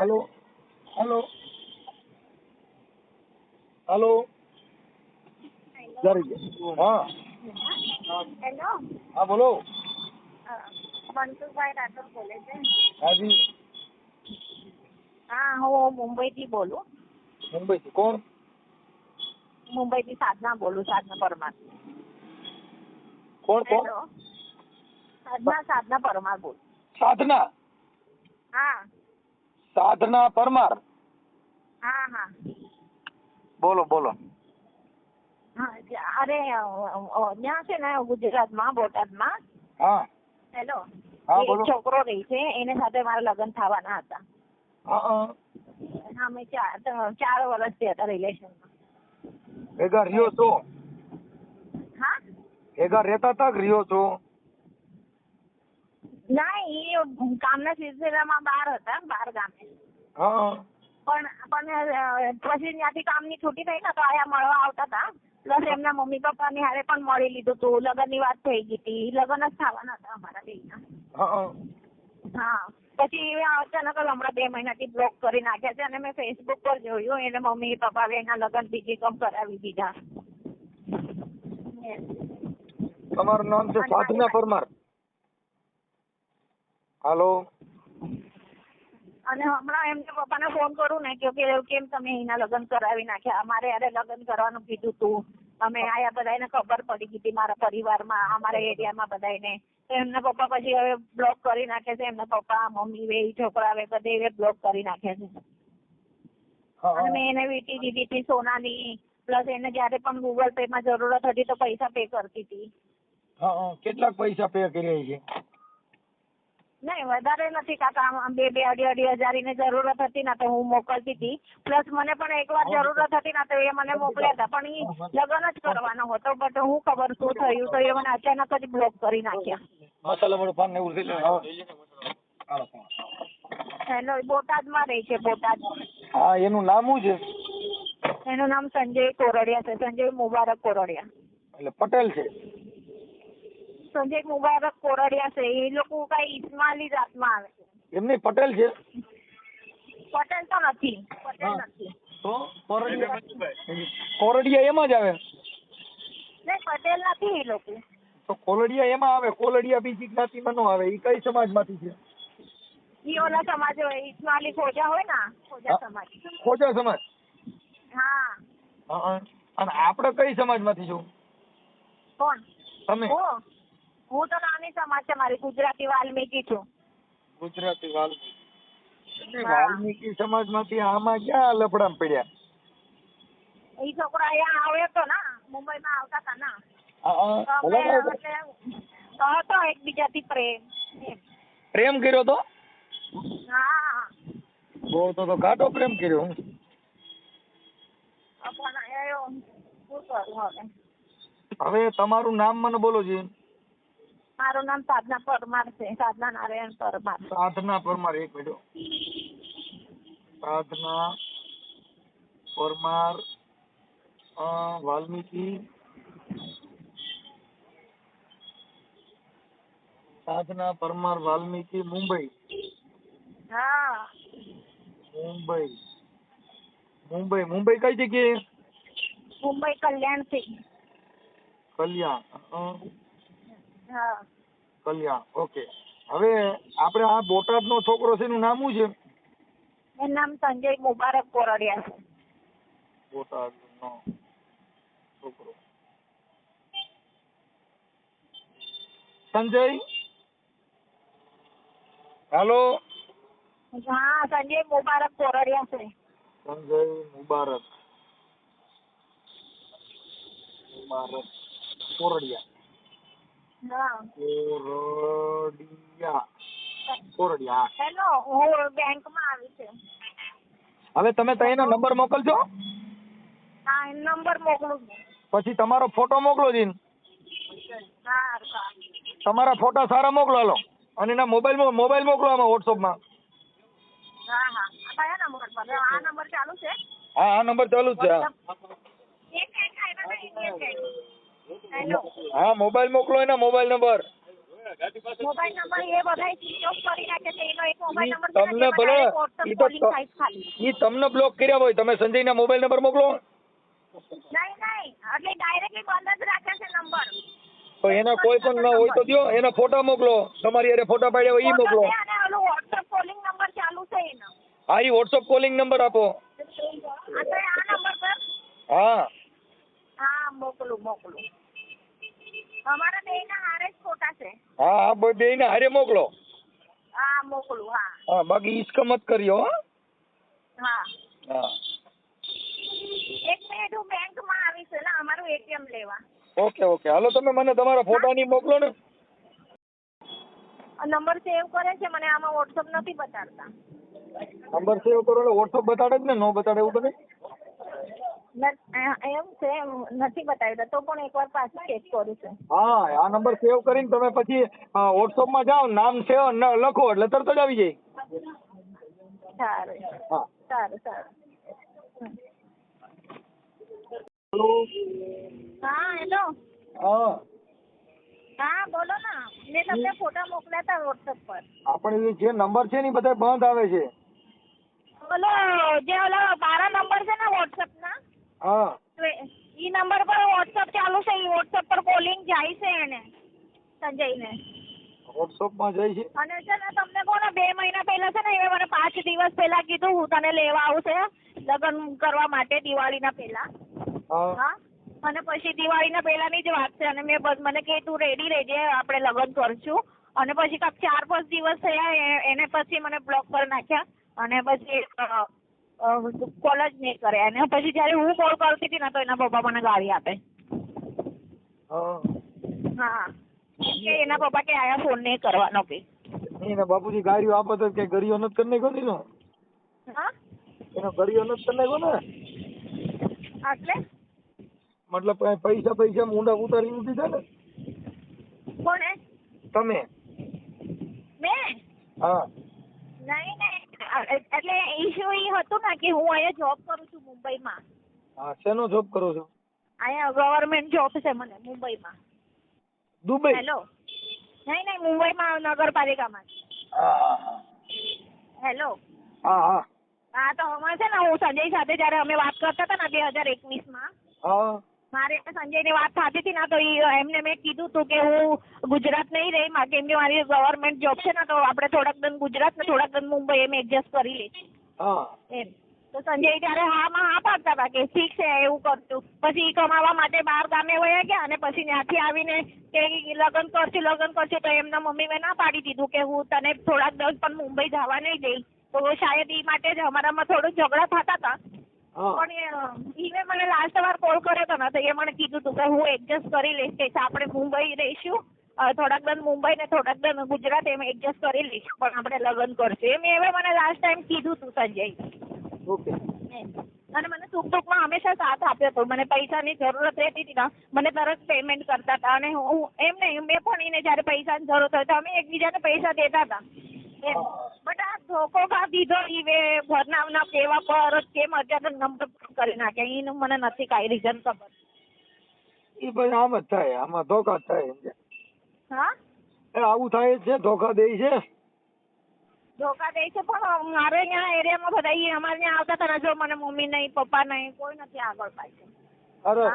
Hello hello hello જરી હા hello હા બોલો. મનસુખભાઈ રાઠોડ બોલે છે. હાજી. હા હું મુંબઈથી બોલું. મુંબઈથી. કોણ? મુંબઈથી સાધના બોલું સાધના પરમાર. કોણ કોણ? સાધના સાધના પરમાર બોલું. સાધના? હા. સાધના પરમાર. હા હા. બોલો બોલો. અરે ત્યાં છે ને ગુજરાતમાં બોટાદમાં. હા. હેલો. હા, એક બોલો. છોકરો રહી છે એને સાથે મારા લગ્ન થવાના હતા. હા અમે ચાર ચાર વર્ષથી હતા રિલેશનમાં ભેગા રહ્યો છો? હા? ભેગા રહેતા હતા કે રહ્યો છો? એ કામના સિલસિલામાં બહાર હતા બહાર ગામે. પણ પણ પછી ત્યાંથી કામની છૂટી થઈ ને તો આયા મળવા આવતા હતા. પ્લસ એમના મમ્મી પપ્પાની હારે પણ મળી લીધું હતું લગ્નની વાત થઈ ગઈ હતી. લગ્ન જ થવાના હતા અમારા બે હા હા. પછી અચાનક હમણાં બે મહિનાથી બ્લોક કરી નાખ્યા છે અને મેં ફેસબુક પર જોયું. એને મમ્મી પપ્પા એના લગ્ન બીજી કમ કરાવી દીધા. તમારું નામ છે સાધના પરમાર? હાલો. અને હમણાં એમને પપ્પાને ફોન કરું ને કે કેમ તમે એના લગ્ન કરાવી નાખ્યા? અમારે યારે લગ્ન કરવાનું કીધું તું. અમે આયા બધાને ખબર પડી ગઈ હતી મારા પરિવારમાં અમારા એરિયામાં બધાને એમના પપ્પા પછી હવે બ્લોક કરી નાખે છે. એમના પપ્પા મમ્મી વે છોકરા વે બધે એ બ્લોક કરી નાખે છે. અને મેં એને વીટી દીધી હતી સોનાની. પ્લસ એને જયારે પણ ગૂગલ પે માં જરૂરત હતી તો પૈસા પે કરતી હતી. કેટલાક પૈસા પે કર્યા છે નહીં વધારે નથી કાકા આમ બે બે અઢી અઢી હજારની જરૂરત હતી ને તો હું મોકલતી હતી. પ્લસ મને પણ એક વાર જરૂરત હતી ને તો એ મને મોકલ્યા હતા. પણ એ લગ્ન જ કરવાનો હતો. બટ હું ખબર શું થયું તો એ મને અચાનક જ બ્લોક કરી નાખ્યા. હાલો બોટાદમાં રહે છે બોટાદ. હા એનું નામ શું છે? એનું નામ સંજય કોરડિયા છે. સંજય મુબારક કોરડિયા. એટલે પટેલ છે. સંજય મુબારક કોરડિયા છે. એ લોકો કઈ ઇસ્માલી જાતમાં આવે છે. એમની પટેલ છે? પટેલ તો નથી. પટેલ નથી. તો કોરડિયા એમાં જ આવે? નહીં પટેલ નથી એ લોકો. તો કોલડિયા એમાં આવે? કોલડિયા બીજી જ્ઞાતિમાં નો આવે? એ કઈ સમાજમાંથી છે? ઈ ઓલા સમાજ હોય ઇસ્માલી ખોજા હોય ને ખોજા સમાજ. ખોજા સમાજ? હા. અને આપણે કઈ સમાજમાંથી છો? કોણ? તમે? હું તો નાની સમાજ છે મારી ગુજરાતી વાલ્મીકી છું. ગુજરાતી વાલ્મીકી. વાલ્મીકી સમાજમાંથી આમાં ક્યાં લફડા પડ્યા? ઈ છોકરો અહીંયા આવ્યો તો ના મુંબઈમાં આવતા હતા ના. હતો એકબીજાથી પ્રેમ. પ્રેમ કર્યો તો? હા. બહુ તો તો પ્રેમ કર્યો હું. એ હવે. હવે તમારું નામ મને બોલો છે મારું નામ સાધના પરમાર છે. સાધના નારાયણ પરમાર. સાધના પરમાર એક મિનિટ સાધના પરમાર વાલ્મીકી. સાધના પરમાર વાલ્મીકી મુંબઈ. હા. મુંબઈ. મુંબઈ મુંબઈ કઈ જગ્યાએ? મુંબઈ કલ્યાણ. થી કલ્યાણ હા. કલ્યાણ ઓકે હવે આપણે આ બોટાદનો છોકરો છે એનું નામ શું છે? એનું નામ સંજય મુબારક કોરડિયા છે. બોટાદ નો છોકરો. સંજય? હેલો? હા સંજય મુબારક કોરડિયા છે. સંજય મુબારક. મુબારક કોરડિયા. કોરડિયા. કોરડિયા હેલો હું બેંકમાં આવી છે. હવે તમે તઈનો નંબર મોકલજો. હા એ નંબર મોકલું પછી તમારો ફોટો મોકલો જી હા હા તમારા ફોટા સારા મોકલો હાલો. અને એના મોબાઈલ મોબાઈલ મોકલો આમાં વોટ્સઅપમાં હા હા. કયા નંબર પર? આ નંબર ચાલુ છે? હા આ નંબર ચાલુ જ છે હા. મોબાઈલ મોકલો એના મોબાઈલ નંબર મોબાઈલ નંબર એ બધા સ્વિચ કરી નાખે છે. એનો એક મોબાઈલ નંબર તમને ભલે ઈ તો ઈ તમને બ્લોક કર્યા હોય તમે સંજયના મોબાઈલ નંબર મોકલો. નહીં નહીં. એટલે ડાયરેક્ટલી બંધ જ રાખે છે નંબર તો એના કોઈ પણ ના હોય તો દયો એના ફોટા મોકલો. તમારી અરે ફોટા પાડ્યા હોય ઈ મોકલો. નંબર ચાલુ છે એનો. હા ઈ વોટ્સઅપ કોલિંગ નંબર આપો. હા મોકલું મોકલું અમારા બેયના હારે જ ફોટા છે. હા હા બે બેયને હારે મોકલો. હા મોકલું હા. હા બાકી ઈસક મત કર્યો હો. હા. હા. એક મિનિટ હું બેંકમાં આવીશ એટલે અમારું એટીએમ લેવા. Okay okay. હાલો તમે મને તમારા ફોટાની મોકલો ને. આ નંબર સેવ કરે છે મને આમાં વોટ્સઅપ નથી બતાડતા. નંબર સેવ કરો એટલે વોટ્સઅપ બતાડે જ ને નો બતાડે એવું તો નહીં? ન- અ- એમ છે નથી બતાવ્યું. તો પણ એકવાર પાછું ચેક કરું છું. હા આ નંબર સેવ કરીને તમે પછી વોટ્સઅપમાં જાઓ નામ સેવ ન- લખો એટલે તરત જ આવી જાય. સારું. હા. સારું સારું. હેલો. હા હેલો. હા. હા બોલો ને. મેં તમને ફોટા મોકલ્યા હતા પર. આપણે જે નંબર છે ને બધા બંધ આવે છે. ઓલો જે ઓલા બારા નંબર છે ને વોટ્સઅપ ના? હા. એ ઈ નંબર પર વોટ્સઅપ ચાલુ છે ઈ વોટ્સઅપ પર કોલિંગ જાય છે એને સંજયને. વોટ્સઅપમાં જાય છે? અને છે ને તમને કોને બે મહિના પહેલા છે ને એ મને પાંચ દિવસ પહેલા કીધું હું તને લેવા આવું છે લગ્ન કરવા માટે દિવાળીના પહેલા. હા. અને પછી દિવાળીના પહેલાની જ વાત છે અને મેં મને કે તું રેડી રહેજે આપણે લગ્ન કરશું. અને પછી કાંક ચાર પાંચ દિવસ થયા એને પછી મને બ્લોક કરી નાખ્યા. અને પછી કોલ જ નહીં કરે. અને પછી જ્યારે હું કોલ કરતી હતી ને તો એના પપ્પા મને ગાળી આપે. હા. હા. કે એના પપ્પા કે આયા ફોન નહીં કરવાનો કે. એના બાપુજી ગાડીઓ આપો તો કે ગરીઓ નત કરી નાખ્યો ને હા? એનો ગરીઓ નત કરી નાખ્યો ને? એટલે? મતલબ પૈસા પૈસા ઊંડા ઉતારી નથી છે ને? કોણે તમે? મેં? હા. એટલે ઇશ્યુ એ હતું ને કે હું અહીંયા જોબ કરું છું મુંબઈમાં. હા શેનો જોબ કરો છો? અહીંયા ગવર્મેન્ટ જોબ છે મને મુંબઈમાં. દુબઈ? હેલો નહીં નહીં મુંબઈમાં નગરપાલિકામાં. હેલો હા હા. હા તો હમણાં છે ને હું સંજય સાથે જ્યારે અમે વાત કરતા હતા ને બે હજાર એકવીસમાં હા. મારે સંજયની વાત થતી હતી ને તો એમને મેં કીધું હતું કે હું ગુજરાત નહીં રહી માં કેમ કે મારી ગવર્મેન્ટ જોબ છે ને તો આપણે થોડાક દન ગુજરાત ને થોડાક દન મુંબઈ એમ એડજસ્ટ કરી લઈશું. એમ. તો સંજય ત્યારે હામાં હા પાડતા હતા કે ઠીક છે એવું કરતું પછી કમાવા માટે બહાર ગામે વયા ગયા અને પછી ત્યાંથી આવીને કે લગ્ન કરશું લગ્ન કરશું તો એમના મમ્મી મેં ના પાડી દીધું કે હું તને થોડાક દસ પણ મુંબઈ જવા નહીં દઈ. તો શાયદ એ માટે જ અમારામાં થોડું ઝઘડા થતા હતા. હા પણ ઈને મને લાસ્ટ વાર કોલ કર્યો હતો ને તો એ મને કીધું હતું કે હું એડજસ્ટ કરી લઈશ. કે આપણે મુંબઈ રહીશું. થોડાક દન મુંબઈ ને થોડાક દન ગુજરાત એમ એડજસ્ટ કરી લઈશું. પણ આપણે લગ્ન કરશું. એમ હવે મને લાસ્ટ ટાઈમ કીધું હતું સંજય. ઓકે. અને મને સુખ દુઃખમાં હંમેશા સાથ આપ્યો હતો મને પૈસાની જરૂરત રહેતી હતી ને. મને તરત પેમેન્ટ કરતા હતા. અને હું એમ નહીં મેં પણ એને જ્યારે પૈસાની જરૂરત હોય તો અમે એકબીજાને પૈસા દેતા હતા. એમ. બટ આ ધોકો કા દીધો ઈ ભરનાવના કેવા પર કેમ અત્યારે નંબર કરી નાખે એનું મને નથી કાંઈ રીઝન ખબર. એ ભાઈ આમ જ થાય આમાં ધોકા જ થાય સમજ્યા? હા? એ આવું થાય છે ધોકા દે છે. ધોકા દે છે પણ મારે અહીંયા એરિયામાં બધા અમારે ત્યાં આવતા હતા જો મને મમ્મી નહીં પપ્પા નહીં કોઈ નથી આગળ પાછળ. અરે.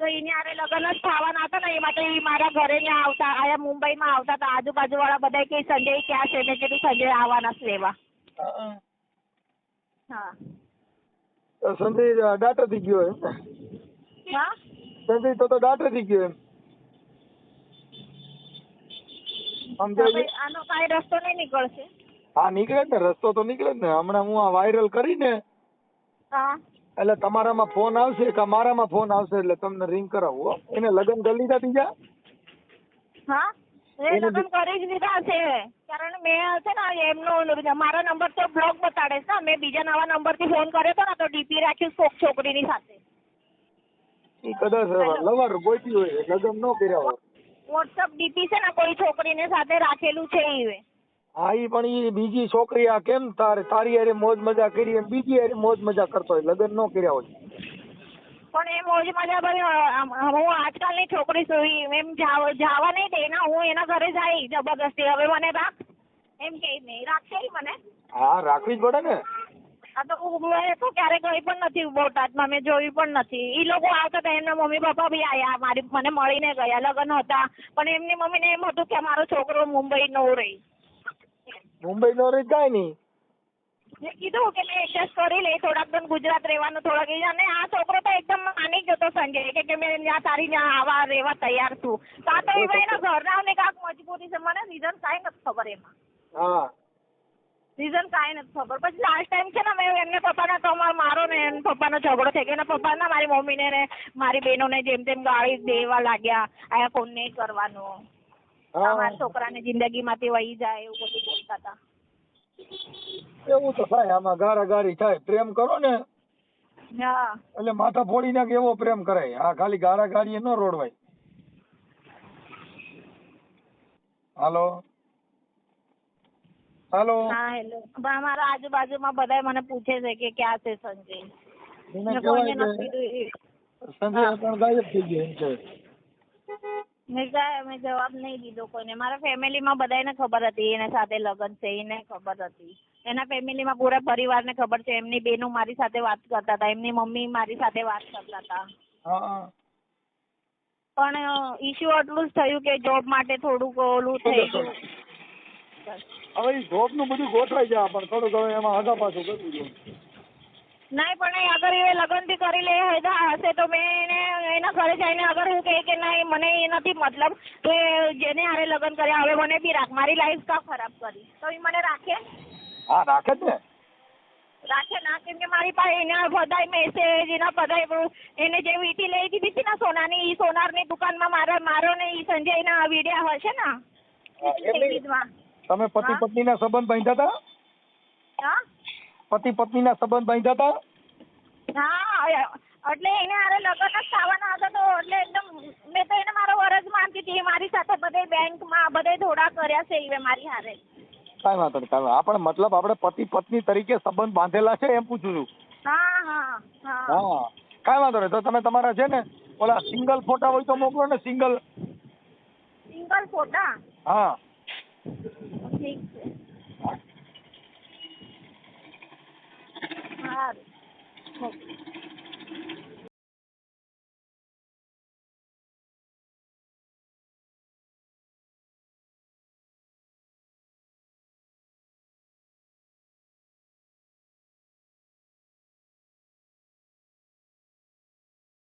તો એની હારે લગ્ન જ થવાના હતા ને એ માટે એ મારા ઘરે ત્યાં આવતા આયા મુંબઈમાં આવતા હતા. આજુબાજુ વાળા બધા કે સંજય ક્યાં છે? મેં કીધું સંજય આવવાના છે એવા. હા. સંજય ડાટર થઈ ગયો એમ હા? સંજય તો તો ડાટર થઈ ગયો એમ? આનો કાંઈ રસ્તો નહીં નીકળશે. હા નીકળે ને રસ્તો તો નીકળે જ ને. હમણાં હું આ વાયરલ કરીને હા. એટલે તમારામાં ફોન આવશે કે મારામાં ફોન આવશે એટલે તમને રિંગ કરાવું હો. એને લગ્ન કરી લીધા બીજા હા? એ લગ્ન કરી જ લીધા છે. કારણ મેં છે ને એમનો મારો નંબર તો બ્લોક બતાડે છે મેં બીજા નવા નંબરથી ફોન કર્યો હતો ને તો ડીપી રાખ્યું છોકરીની સાથે. એ કદાચ લવર ગોતી હોય લગ્ન ન કર્યા હોય. વોટ્સઅપ ડીપી છે ને કોઈ છોકરીને સાથે રાખેલું છે ઈ હા ઈ પણ ઈ બીજી છોકરી આ કેમ તારે? તારી હારે મોજ મજા કરી એમ બીજી હારે મોજ મજા કરતો હોય. લગ્ન નો કર્યા હોય. પણ એ મોજ મજા ભરી હું આજકાલની છોકરી છું. એમ જાવ- નહીં દે. ને હું એના ઘરે જાય જબરદસ્તી. હવે મને રાખ. એમ કે નહીં રાખશે મને. હા રાખવી જ પડે ને. આ તો હું મેં તો ક્યારે ગઈ પણ નથી બોટાદમાં. મેં જોયું પણ નથી. એ લોકો આવતા હતા. એમના મમ્મી પપ્પા બી આયા. મારી મને મળીને ગયા. લગ્ન હતા. પણ એમની મમ્મીને એમ હતું કે મારો છોકરો મુંબઈ નો રહી. મુંબઈ નો રહી કાંઈ નહીં. મેં કીધું કે મેં એડજસ્ટ કરી લે થોડાક દિન ગુજરાત રહેવાનું થોડાક અને આ છોકરો તો એકદમ માની ગયો સંજય કે કે મેં ત્યાં તારી ત્યાં આવા રહેવા તૈયાર છું. તો આ તો એવા એના ઘરનાઓને કાંક મજબૂરી છે. મને રીઝન કાંઈ નથી ખબર એમાં. હા. રીઝન કાંઈ નથી ખબર. પછી લાસ્ટ ટાઈમ છે ને મેં એમને પપ્પાના તો મારો ને એમ પપ્પાનો ઝઘડો થઈ ગયો. એના પપ્પાના મારી મમ્મીને ને મારી બહેનોને જેમ તેમ ગાળી દેવા લાગ્યા. અહીંયા ફોન નહીં કરવાનો. તમારા છોકરાને જિંદગીમાંથી વહી જાય એવું બધું બોલતા હતા. એવું તો થાય આમાં ગારા ગારી થાય. પ્રેમ કરો ને. એટલે માથા ફોડી નાખે એવો પ્રેમ કરાય. આ ખાલી ગારા ગાડીએ ન રોડવાય. હાલો? હાલો? હા હેલો. અમારા આજુબાજુમાં બધા મને પૂછે છે કે ક્યાં છે સંજય? સંજય પણ ગાયબ થઈ ગયો એમ છે મેં કાંઈ મેં જવાબ નહીં દીધો કોઈને. મારા ફેમિલીમાં બધાને ખબર હતી એના સાથે લગ્ન છે એને ખબર હતી. એના ફેમિલીમાં પૂરા પરિવારને ખબર છે એમની બેનો મારી સાથે વાત કરતા હતા એમની મમ્મી મારી સાથે વાત કરતા હતા. પણ ઇશ્યુ એટલું જ થયું કે જોબ માટે થોડુંક ઓલું થઈ ગયું. હવે જોબનું બધું ગોઠવાઈ જાય પણ થોડું ઘણું એમાં આગા પાછું કરવું જોઈએ નહીં પણ એ અગર એ લગ્નથી કરી લે હેદા હશે તો મેં એને એના ઘરે જઈને અગર હું કહે કે નહીં મને એ નથી મતલબ તો એ જેને હારે લગ્ન કર્યા હવે મને બી રાખ. મારી લાઈફ કા ખરાબ કરી? તો એ મને રાખે? હા રાખે જ ને. રાખે ના કેમ કે મારી પાસે એના બધાય મેસેજ એના બધાય એને જે વીટી લઈ દીધી હતી ને સોનાની એ સોનારની દુકાનમાં મારા મારો ને એ સંજયના વિડિયા હશે ને? તમે પતિ હા? પત્ની ના સંબંધ બાંધ્યા હતા હા? પતિ પત્ની ના સંબંધ બાંધ્યા હતા હા એટલે એને હારે લગ્ન જ થવાના હતા તો એટલે એકદમ મેં તો એને મારો વરજ માનતી હતી મારી સાથે બધે બેંકમાં બધે ધોડા કર્યા છે એ મારી હારે. કાંઈ વાંધો નહીં કાંઈ. આપણે મતલબ આપણે પતિ પત્ની તરીકે સંબંધ બાંધેલા છે એમ પૂછું છું. હા હા. હા. કાંઈ વાંધો નહીં તો તમે તમારા છે ને ઓલા સિંગલ ફોટા હોય તો મોકલો ને સિંગલ. સિંગલ ફોટા? હા ઠીક છે સારું. ઓકે.